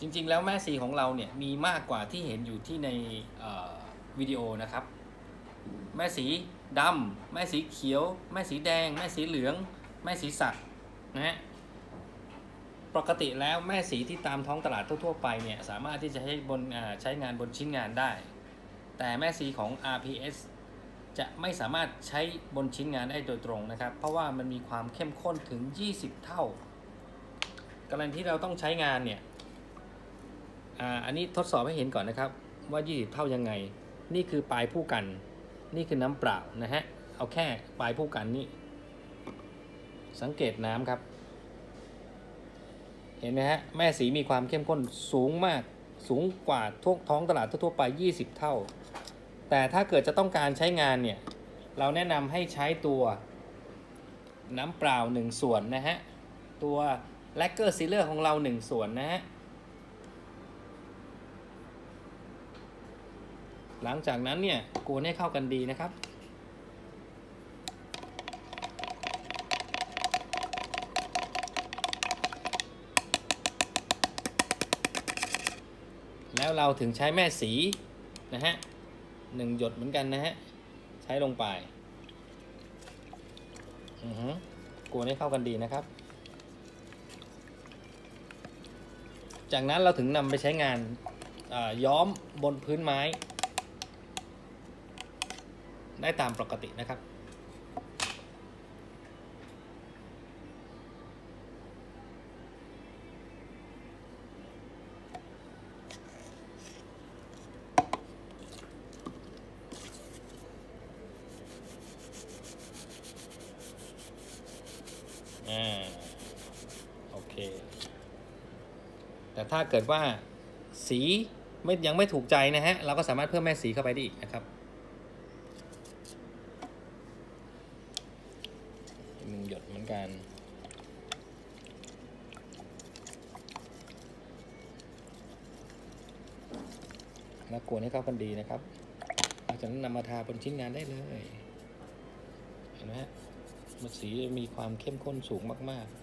จริงๆ แล้วแม่สีของเราเนี่ยมีมากกว่าที่เห็นอยู่ที่ในวิดีโอนะครับ แม่สีดำแม่สีเขียว แม่สีแดง แม่สีเหลือง แม่สีสักนะฮะปกติแล้วแม่สีที่ตามท้องตลาดทั่วๆไปเนี่ยสามารถที่จะใช้บนใช้งานบนชิ้นงานได้ แต่แม่สีของ RPS จะไม่สามารถใช้บนชิ้นงานได้โดยตรงนะครับ เพราะว่ามันมีความเข้มข้นถึง 20 เท่า กรณีที่เราต้องใช้งานเนี่ย อันนี้ทดสอบให้เห็นก่อนนะครับ ว่า 20 เท่ายังไง นี่คือปลายผู้กัน นี่คือน้ำเปล่านะฮะ เอาแค่ปลายผู้กันนี่ สังเกตน้ำครับ เห็นไหมฮะ แม่สีมีความเข้มข้นสูงมาก สูงกว่าทุกท้องตลาดทั่วไป 20 เท่า แต่ถ้าเกิดจะต้องการใช้งานเนี่ย เราแนะนำให้ใช้ตัวน้ำเปล่า 1 ส่วนนะฮะ ตัวแลกเกอร์ซีเลอร์ของเรา 1 ส่วนนะฮะ หลังจากนั้นเนี่ยกวนให้เข้ากันดีนะครับ แล้วเราถึงใช้แม่สีนะฮะหนึ่งหยดเหมือนกันนะฮะ ใช้ลงไปอือฮึกวนให้เข้ากันดีนะครับ จากนั้นเราถึงนำไปใช้งานย้อมบนพื้นไม้ ได้ตามปกตินะครับ อ่า โอเค แต่ถ้าเกิดว่าสีไม่ยังไม่ถูกใจนะฮะ เราก็สามารถเพิ่มแม่สีเข้าไปได้อีกนะครับ หยดเหมือนกัน แล้วกวนให้เข้ากันดีนะครับหลังจากนั้นนำมาทาบนชิ้นงานได้เลย เห็นไหมฮะมันสีมีความเข้มข้นสูงมาก ๆ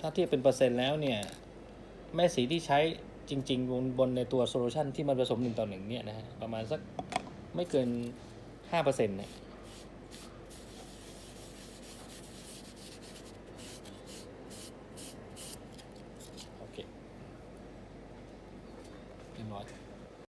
ถ้าเทียบเป็นเปอร์เซ็นต์แล้วเนี่ย แม่สีที่ใช้จริง ๆ บนบนในตัวโซลูชันที่มันผสมหนึ่งต่อหนึ่งเนี่ยนะฮะประมาณสักไม่เกิน5%เนี่ย